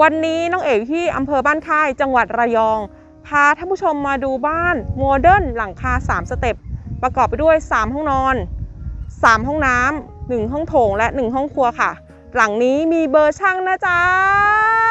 วันนี้น้องเอกที่อำเภอบ้านค่ายจังหวัดระยอง พาท่านผู้ชมมาดูบ้านโมเดิร์นหลังคา 3 สเต็ปประกอบไปด้วย 3 ห้องนอน 3 ห้องน้ำ1ห้องโถงและ 1 ห้องครัวค่ะ หลังนี้มีเบอร์ช่างนะจ๊ะ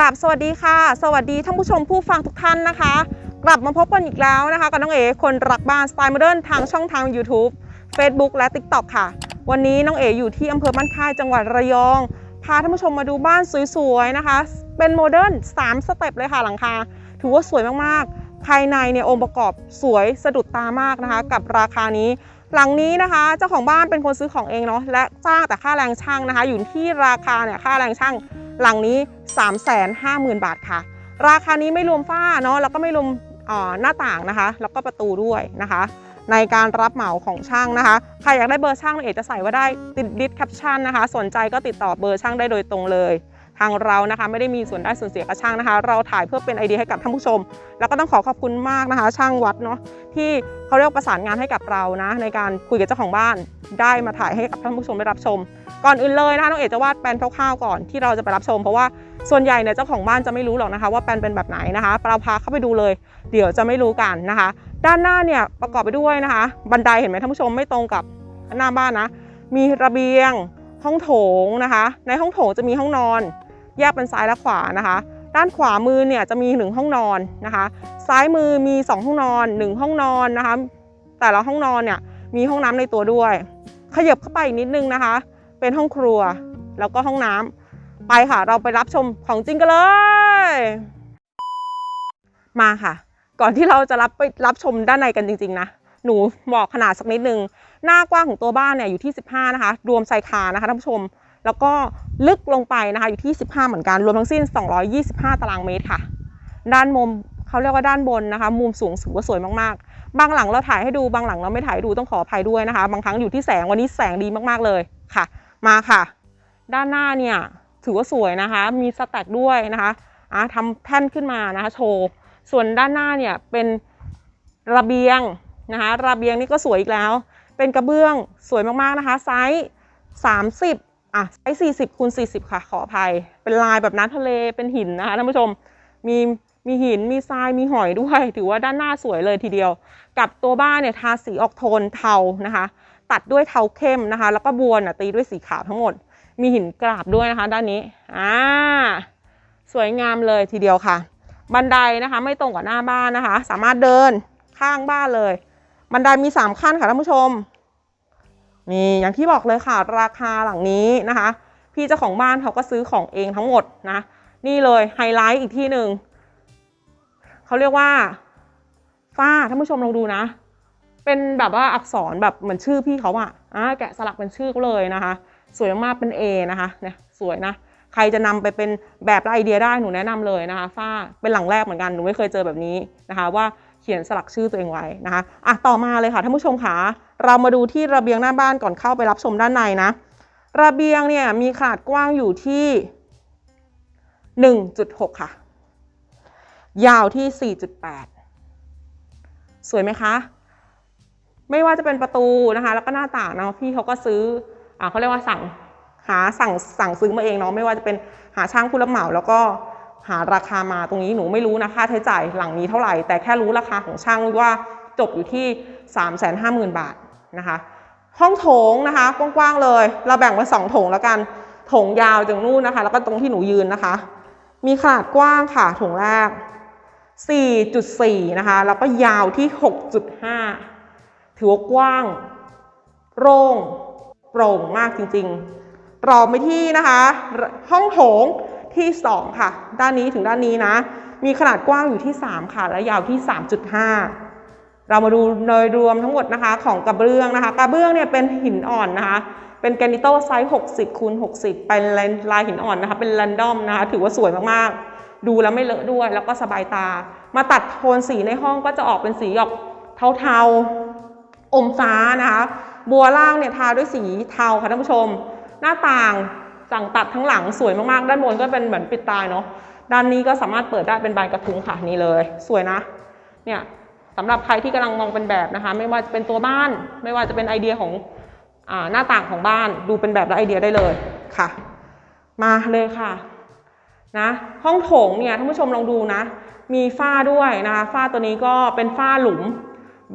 ราบสวัสดีค่ะ สวัสดีท่านผู้ชมผู้ฟังทุกท่านนะคะ กลับมาพบกันอีกแล้วนะคะกับน้องเอ๋คนรักบ้านสไตล์โมเดิร์นทางช่องทาง YouTube Facebook และ TikTok ค่ะ วันนี้น้องเอ๋อยู่ที่อำเภอบ้านค่ายจังหวัดระยอง พาท่านผู้ชมมาดูบ้านสวยๆนะคะ เป็นโมเดิร์น3สเต็ปเลยค่ะหลังคา ถือว่าสวยมากๆ ภายในเนี่ยองค์ประกอบสวยสะดุดตามากนะคะ กับราคานี้ หลังนี้นะคะเจ้าของบ้านเป็นคนซื้อของเองเนาะและจ้างแต่ค่าแรงช่างนะคะ อยู่ที่ราคาเนี่ยค่าแรงช่าง หลังนี้ 350,000 บาทค่ะ ราคานี้ไม่รวมฝ้าเนาะแล้วก็ไม่รวมหน้าต่างนะคะ แล้วก็ประตูด้วยนะคะ ในการรับเหมาของช่างนะคะใครอยากได้เบอร์ช่างเอกจะใส่ไว่าได้ติดดิสแคปชั่นนะคะ สนใจก็ติดต่อเบอร์ช่างได้โดยตรงเลย ทางเรานะคะ ไม่ได้มีส่วนได้ส่วนเสียกับช่างนะคะ เราถ่ายเพื่อเป็นไอเดียให้กับท่านผู้ชม แล้วก็ต้องขอขอบคุณมากนะคะ ช่างวัดเนาะที่เขาเรียกประสานงานให้กับเรานะ ในการคุยกับเจ้าของบ้าน ได้มาถ่ายให้กับท่านผู้ชมได้รับชม ก่อนอื่นเลยนะคะน้องเอกจะวาดแปลนคร่าวๆก่อนที่เราจะไปรับชม เพราะว่าส่วนใหญ่เนี่ยเจ้าของบ้านจะไม่รู้หรอกนะคะ ว่าแปลนเป็นแบบไหนนะคะเราพาเข้าไปดูเลย เดี๋ยวจะไม่รู้กันนะคะ ด้านหน้าเนี่ยประกอบไปด้วยนะคะ บันไดเห็นไหมท่านผู้ชมไม่ตรงกับหน้าบ้านนะ มีระเบียงห้องโถงนะคะ ในห้องโถงจะมีห้องนอน แยกเป็นซ้ายและขวานะคะ ด้านขวามือเนี่ยจะมีหนึ่งห้องนอนนะคะ ซ้ายมือมีสองห้องนอนหนึ่งห้องนอนนะคะ แต่ละห้องนอนเนี่ยมีห้องน้ำในตัวด้วย ขยับเข้าไปอีกนิดนึงนะคะ เป็นห้องครัวแล้วก็ห้องน้ำไปค่ะเราไปรับชมของจริงกันเลย มาค่ะ ก่อนที่เราจะรับไปรับชมด้านในกันจริง ๆ นะหนูบอกขนาดสักนิดนึง หน้ากว้างของตัวบ้านเนี่ยอยู่ที่ 15 นะคะ รวมไซคานะคะท่านผู้ชม แล้วก็ลึกลงไปนะคะอยู่ที่ 15 เหมือนกัน รวมทั้งสิ้น 225 ตารางเมตรค่ะ ด้านมุมเขาเรียกว่าด้านบนนะคะ มุมสูงถือว่าสวยมากๆ บางหลังเราถ่ายให้ดูบางหลังเราไม่ถ่ายดูต้องขออภัยด้วยนะคะ บางครั้งอยู่ที่แสงวันนี้แสงดีมากๆเลยค่ะ มาค่ะ ด้านหน้าเนี่ยถือว่าสวยนะคะ มีสแต็กด้วยนะคะอะทำแท่นขึ้นมานะคะโชว์ส่วนด้านหน้าเนี่ยเป็นระเบียงนะคะระเบียงนี่ก็สวยอีกแล้ว เป็นกระเบื้องสวยมากๆนะคะไซส์30 อะไซส์40คูณ40 ค่ะ ขออภัย เป็นลายแบบน้ำทะเลเป็นหินนะคะท่านผู้ชมมีมีหินมีทรายมีหอยด้วย ถือว่าด้านหน้าสวยเลยทีเดียว กับตัวบ้านเนี่ยทาสีออกโทนเทานะคะ ตัดด้วยเทาเข้มนะคะ แล้วก็บวนอะตีด้วยสีขาวทั้งหมด มีหินกราบด้วยนะคะ ด้านนี้อ่าสวยงามเลยทีเดียวค่ะ บันไดนะคะ ไม่ตรงกับหน้าบ้านนะคะ สามารถเดินข้างบ้านเลย บันไดมี 3 ขั้นค่ะท่านผู้ชม นี่อย่างที่บอกเลยค่ะราคาหลังนี้นะคะ พี่เจ้าของบ้านเขาก็ซื้อของเองทั้งหมดนะ นี่เลยไฮไลท์อีกที่หนึ่งเขาเรียกว่าฝ้าท่านผู้ชมลองดูนะ เป็นแบบว่าอักษรแบบเหมือนชื่อพี่เขาอะอะแกะสลักเป็นชื่อเขาเลยนะคะ สวยมากเป็น A นะคะเนี่ยสวยนะใครจะนำไปเป็นแบบและไอเดียได้หนูแนะนำเลยนะคะฝ้าเป็นหลังแรกเหมือนกันหนูไม่เคยเจอแบบนี้นะคะ ว่า ขียนสลักชื่อตัวเองไว้นะคะอะต่อมาเลยค่ะท่านผู้ชมค่ะเรามาดูที่ระเบียงหน้าบ้านก่อนเข้าไปรับชมด้านในนะ ระเบียงเนี่ยมีขนาดกว้างอยู่ที่ 1.6 ค่ะ ยาวที่ 4.8 สวยไหมคะ ไม่ว่าจะเป็นประตูนะคะ แล้วก็หน้าต่างเนาะพี่เขาก็ซื้ออ่าเขาเรียกว่าสั่งหาสั่งสั่งซื้อมาเองเนาะไม่ว่าจะเป็นหาช่างผู้รับเหมาแล้วก็ หาราคามาตรงนี้หนูไม่รู้นะค่าใช้จ่ายหลังนี้เท่าไหร่ แต่แค่รู้ราคาของช่างว่าจบอยู่ที่ 3 5 0 0 0 0 บาทนะคะ ห้องโถงนะคะกว้างๆเลย เราแบ่งเป็นสองโถงแล้วกันโถงยาวจากนู่นนะคะ แล้วก็ตรงที่หนูยืนนะคะ มีขนาดกว้างค่ะโถงแรก 4.4 นะคะ แล้วก็ยาวที่ 6.5 ถือว่ากว้างโล่ง โปร่งมากจริงๆต่อไปที่นะคะ ห้องโถง ที่ 2 ค่ะ ด้านนี้ถึงด้านนี้นะ มีขนาดกว้างอยู่ที่ 3 ค่ะ และยาวที่ 3.5 เรามาดูโดยรวมทั้งหมดนะคะของกระเบื้องนะคะ กระเบื้องเนี่ยเป็นหินอ่อนนะคะ เป็นแกรนิโตไซส์ 60คูณ60 เป็นลายหินอ่อนนะคะ เป็นแรนดอมนะคะ ถือว่าสวยมากๆ ดูแล้วไม่เลอะด้วย แล้วก็สบายตา มาตัดโทนสีในห้องก็จะออกเป็นสีออกเทาๆ อมฟ้านะคะ บัวล่างเนี่ยทาด้วยสีเทาค่ะท่านผู้ชม หน้าต่าง สั่งตัดทั้งหลังสวยมากๆ ด้านบนก็เป็นเหมือนปิดตายเนาะ ด้านนี้ก็สามารถเปิดได้เป็นบานกระทุ้งค่ะนี่เลย สวยนะ เนี่ยสำหรับใครที่กำลังมองเป็นแบบนะคะ ไม่ว่าจะเป็นตัวบ้าน ไม่ว่าจะเป็นไอเดียของอหน้าต่างของบ้าน ดูเป็นแบบและไอเดียได้เลยค่ะ มาเลยค่ะนะห้องโถงเนี่ยท่านผู้ชมลองดูนะ มีฝ้าด้วยนะคะฝ้าตัวนี้ก็เป็นฝ้าหลุม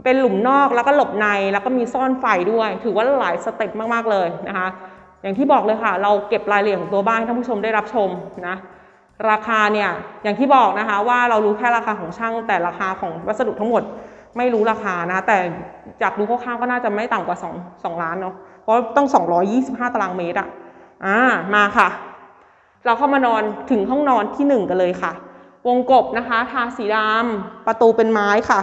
เป็นหลุมนอกแล้วก็หลบในแล้วก็มีซ่อนไฟด้วย ถือว่าหลายสเต็ปมากๆเลยนะคะ อย่างที่บอกเลยค่ะ เราเก็บรายละเอียดของตัวบ้านให้ท่านผู้ชมได้รับชมนะราคาเนี่ยอย่างที่บอกนะคะว่าเรารู้แค่ราคาของช่าง แต่ราคาของวัสดุทั้งหมดไม่รู้ราคานะแต่จากดูคร่าวๆก็น่าจะไม่ต่ำกว่า2 2ล้านเนาะเพราะต้อง 225 ตารางเมตรอะอ่ามาค่ะ เราเข้ามานอนถึงห้องนอนที่ 1 กันเลยค่ะ วงกบนะคะทาสีดำประตูเป็นไม้ค่ะ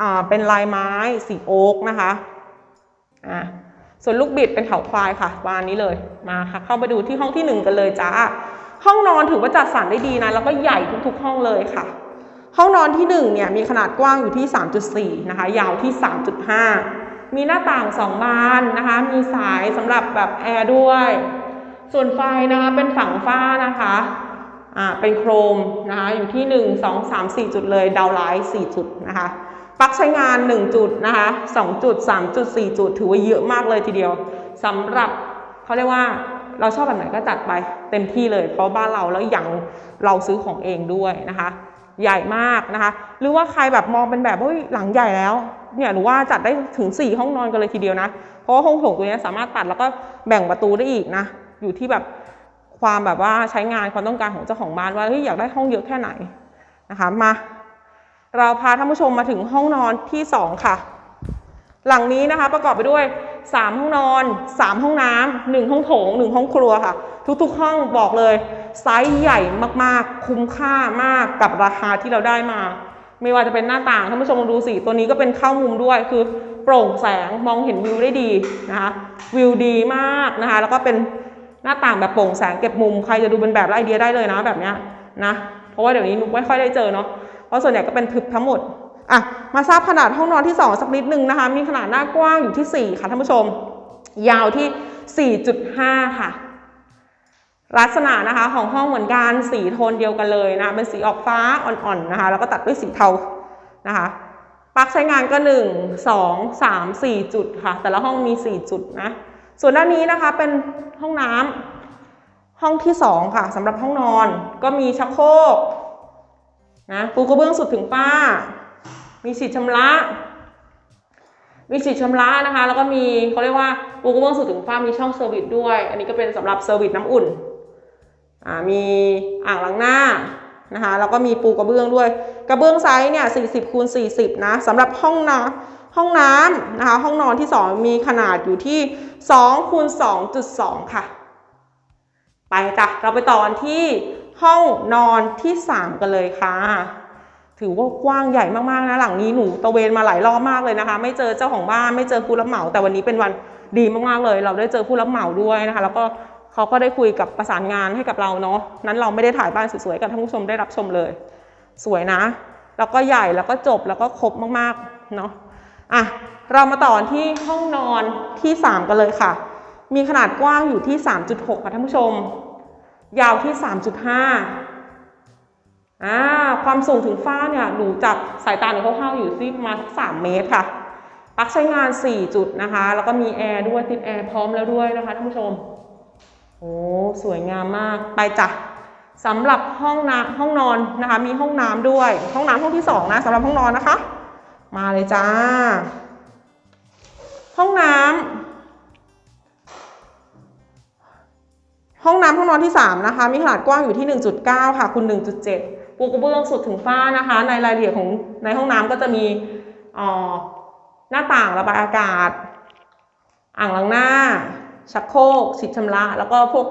อ่าเป็นลายไม้สีโอ๊กนะคะอ่า ส่วนลูกบิดเป็นเถาควายค่ะวานนี้เลยมาค่ะ เข้ามาดูที่ห้องที่ 1 กันเลยจ้า ห้องนอนถือว่าจัดสรรได้ดีนะ แล้วก็ใหญ่ทุกๆ ห้องเลยค่ะ ห้องนอนที่1เนี่ยมีขนาดกว้างอยู่ที่ 3.4 นะคะ ยาวที่ 3.5 มีหน้าต่าง 2 บานนะคะ มีสายสำหรับแบบแอร์ด้วย ส่วนไฟนะคะเป็นฝั่งฟ้านะคะอ่าเป็นโครมนะคะอยู่ที่ 1 2 3 4 จุดเลย ดาวไลท์4จุดนะคะ ลั๊กใช้งาน 1 จุดนะคะ2จุด3จุด4จุด ถือว่าเยอะมากเลยทีเดียวสำหรับเขาเรียกว่าเราชอบแบบไหนก็จัดไปเต็มที่เลย เพราะบ้านเราแล้วอย่างเราซื้อของเองด้วยนะคะ ใหญ่มากนะคะ หรือว่าใครแบบมองเป็นแบบเฮ้ยหลังใหญ่แล้วเนี่ยหนูว่าจัดได้ถึง 4 ห้องนอนกันเลยทีเดียวนะ เพราะว่าห้องโถงตัวนี้สามารถตัดแล้วก็แบ่งประตูได้อีกนะ อยู่ที่แบบความแบบว่าใช้งานความต้องการของเจ้าของบ้านว่าเฮ้ยอยากได้ห้องเยอะแค่ไหนนะคะมา เราพาท่านผู้ชมมาถึงห้องนอนที่ 2 ค่ะ หลังนี้นะคะประกอบไปด้วย 3 ห้องนอน 3 ห้องน้ำ1ห้องโถง 1 ห้องครัวค่ะ ทุกๆ ห้องบอกเลยไซส์ใหญ่มากๆ คุ้มค่ามากกับราคาที่เราได้มา ไม่ว่าจะเป็นหน้าต่างท่านผู้ชมลองดูสิตัวนี้ก็เป็นเข้ามุมด้วยคือโปร่งแสงมองเห็นวิวได้ดีนะคะวิวดีมากนะคะ แล้วก็เป็นหน้าต่างแบบโปร่งแสงเก็บมุมใครจะดูเป็นแบบไอเดียได้เลยนะแบบเนี้ยนะเพราะว่าเดี๋ยวนี้นุกไม่ค่อยได้เจอเนาะ ราะส่วนใหญ่ก็เป็นทึบทั้งหมดอะมาทราบขนาดห้องนอนที่ 2 สักนิดนึงนะคะ มีขนาดหน้ากว้างอยู่ที่ 4 ค่ะท่านผู้ชม ยาวที่ 4.5 ค่ะ ลักษณะนะคะของห้องเหมือนกันสีโทนเดียวกันเลยนะ เป็นสีออกฟ้าอ่อนๆนะคะ แล้วก็ตัดด้วยสีเทานะคะปลั๊กใช้งานก็ 1 2 3 4 จุดค่ะ แต่ละห้องมี 4 จุดนะ ส่วนด้านนี้นะคะเป็นห้องน้ำห้องที่ 2 ค่ะสำหรับห้องนอนก็มีชักโครก นะปูกระเบื้องสุดถึงฝ้า มีฉีดชำระ มีฉีดชำระนะคะ แล้วก็มีเขาเรียกว่าปูกระเบื้องสุดถึงฝ้ามีช่องเซอร์วิสด้วย อันนี้ก็เป็นสำหรับเซอร์วิสน้ำอุ่นอ่ามีอ่างล้างหน้านะคะแล้วก็มีปูกระเบื้องด้วย กระเบื้องไซส์เนี่ย40คูณ40นะสำหรับห้องน้ำห้องน้ำนะคะห้องนอนที่ 2 มีขนาดอยู่ที่2คูณ2.2 ค่ะ ไปจ้ะเราไปต่อกันที่ ห้องนอนที่ 3 กันเลยค่ะ ถือว่ากว้างใหญ่มากๆนะหลังนี้หนูตะเวนมาหลายรอบมากเลยนะคะ ไม่เจอเจ้าของบ้านไม่เจอผู้รับเหมาแต่วันนี้เป็นวันดีมากๆเลย เราได้เจอผู้รับเหมาด้วยนะคะ แล้วก็เขาก็ได้คุยกับประสานงานให้กับเราเนาะนั้นเราไม่ได้ถ่ายบ้านสวยๆกับท่านผู้ชมได้รับชมเลย สวยนะ แล้วก็ใหญ่แล้วก็จบแล้วก็ครบมากๆเนาะอะเรามาต่อที่ห้องนอนที่ 3 กันเลยค่ะ มีขนาดกว้างอยู่ที่ 3.6 ค่ะท่านผู้ชม ยาวที่ 3.5อ่าความสูงถึงฟ้าเนี่ยดูจากสายตาหนูคร่าวๆอยู่ที่ประมาณสามเมตรค่ะปลั๊กใช้งาน 4 จุดนะคะ แล้วก็มีแอร์ด้วยติดแอร์พร้อมแล้วด้วยนะคะท่านผู้ชม โอ้สวยงามมากไปจ้ะสำหรับห้องน้ำห้องนอนนะคะ มีห้องน้ำด้วย ห้องน้ำห้องที่สองนะสำหรับห้องนอนนะคะ มาเลยจ้า ห้องน้ำ ห้องน้ำห้องนอนที่ 3 นะคะ มีขนาดกว้างอยู่ที่ 1.9 ค่ะคูณ1.7 ปูกระเบื้องสุดถึงฟ้านะคะ ในรายละเอียดของในห้องน้ำก็จะมีอ่อหน้าต่างระบายอากาศ อ่างล้างหน้า ชักโครกฉีดชำระ แล้วก็พวก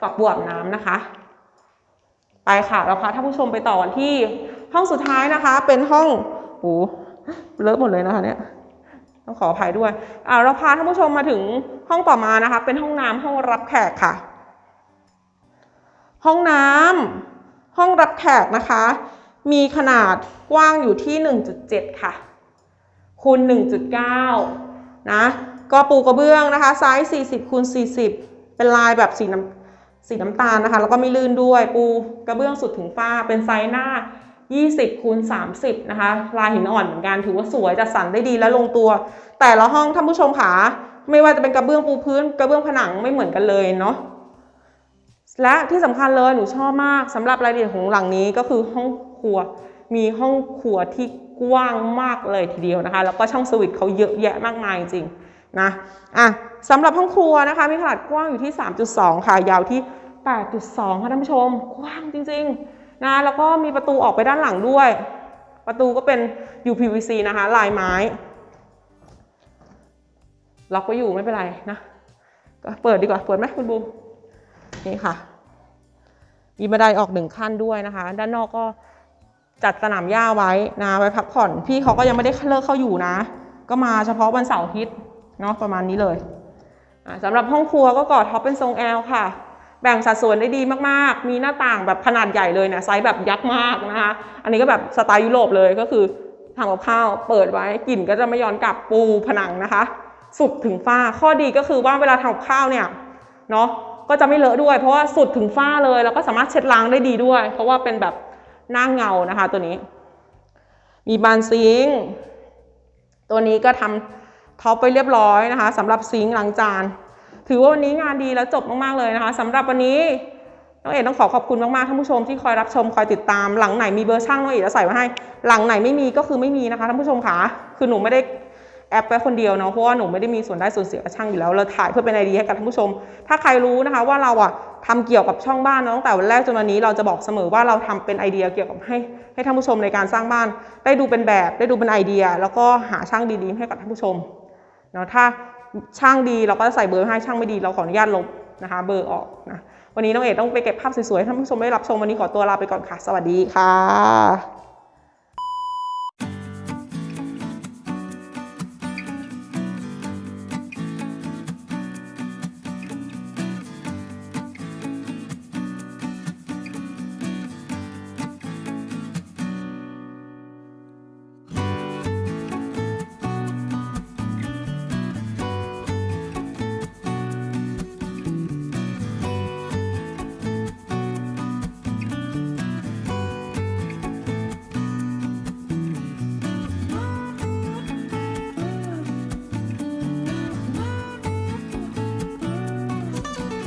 ฝักบัวบน้ำนะคะ ไปค่ะเราพาท่านผู้ชมไปต่อกันที่ห้องสุดท้ายนะคะ เป็นห้องโอ้เลอะหมดเลยนะคะเนี่ยต้องขออภัยด้วยอ่าเราพาท่านผู้ชมมาถึงห้องต่อมานะคะ เป็นห้องน้ำห้องรับแขกค่ะ ห้องน้ำห้องรับแขกนะคะ มีขนาดกว้างอยู่ที่ 1.7 ค่ะ คูณ 1.9 นะ ก็ปูกระเบื้องนะคะ ไซส์ 40คูณ40 เป็นลายแบบสีน้ำสีน้ำตาลนะคะ แล้วก็ไม่ลื่นด้วย ปูกระเบื้องสุดถึงฟ้า เป็นไซส์หน้า 20คูณ30 นะคะ ลายหินอ่อนเหมือนกัน ถือว่าสวยจัดสรรได้ดีและลงตัว แต่ละห้องท่านผู้ชมค่ะ ไม่ว่าจะเป็นกระเบื้องปูพื้น กระเบื้องผนังไม่เหมือนกันเลยเนาะ และที่สำคัญเลยหนูชอบมากสำหรับรายละเอียดของหลังนี้ก็คือห้องครัว มีห้องครัวที่กว้างมากเลยทีเดียวนะคะ แล้วก็ช่องสวิตช์เขาเยอะแยะมากมายจริงๆนะอะสำหรับห้องครัวนะคะ มีขนาดกว้างอยู่ที่ 3.2 ค่ะ ยาวที่ 8.2 ค่ะท่านผู้ชม กว้างจริงๆนะแล้วก็มีประตูออกไปด้านหลังด้วย ประตูก็เป็น UPVC นะคะ ลายไม้ ล็อกไว้อยู่ไม่เป็นไรนะ ก็เปิดดีกว่า เปิดไหมคุณบูม นี่ค่ะ มีบันไดออกหนึ่งขั้นด้วยนะคะ ด้านนอกก็จัดสนามหญ้าไว้นะไว้พักผ่อน พี่เขาก็ยังไม่ได้เลิกเข้าอยู่นะ ก็มาเฉพาะวันเสาร์อาทิตย์เนาะประมาณนี้เลยสำหรับห้องครัวก็ก่อท็อปเป็นทรงแอลค่ะ แบ่งสัดส่วนได้ดีมากๆ มีหน้าต่างแบบขนาดใหญ่เลยเนี่ยไซส์แบบยักษ์มากนะคะ อันนี้ก็แบบสไตล์ยุโรปเลยก็คือทำกับข้าวเปิดไว้กลิ่นก็จะไม่ย้อนกลับปูผนังนะคะ สุดถึงฝ้าข้อดีก็คือว่าเวลาทำกับข้าวเนี่ยเนาะ ก็จะไม่เลอะด้วย เพราะว่าสุดถึงฝ้าเลย แล้วก็สามารถเช็ดล้างได้ดีด้วย เพราะว่าเป็นแบบหน้าเงานะคะ ตัวนี้ มีบานซิงตัวนี้ก็ทำท็อปไปเรียบร้อยนะคะสำหรับซิงค์ล้างจาน ถือว่าวันนี้งานดีแล้วจบมากๆเลยนะคะสำหรับวันนี้น้องเอกต้องขอขอบคุณมากๆท่านผู้ชมที่คอยรับชมคอยติดตามหลังไหนมีเบอร์ช่างน้องเอกจะใส่ไว้ให้ หลังไหนไม่มีก็คือไม่มีนะคะท่านผู้ชมค่ะคือหนูไม่ได้ แอปไว้คนเดียวเนาะเพราะว่าหนูไม่ได้มีส่วนได้ส่วนเสียกับช่างอยู่แล้วเราถ่ายเพื่อเป็นไอเดียให้กับท่านผู้ชม ถ้าใครรู้นะคะว่าเราอะทำเกี่ยวกับช่องบ้านตั้งแต่วันแรกจนวันนี้เราจะบอกเสมอว่าเราทำเป็นไอเดียเกี่ยวกับให้ให้ท่านผู้ชมในการสร้างบ้าน ได้ดูเป็นแบบได้ดูเป็นไอเดีย แล้วก็หาช่างดีๆให้กับท่านผู้ชมเนาะถ้าช่างดีเราก็จะใส่เบอร์ให้ช่างไม่ดีเราขออนุญาตลบนะคะ เบอร์ออกนะวันนี้น้องเอกต้องไปเก็บภาพสวยๆให้ท่านผู้ชมได้รับชมวันนี้ขอตัวลาไปก่อนค่ะ สวัสดีค่ะ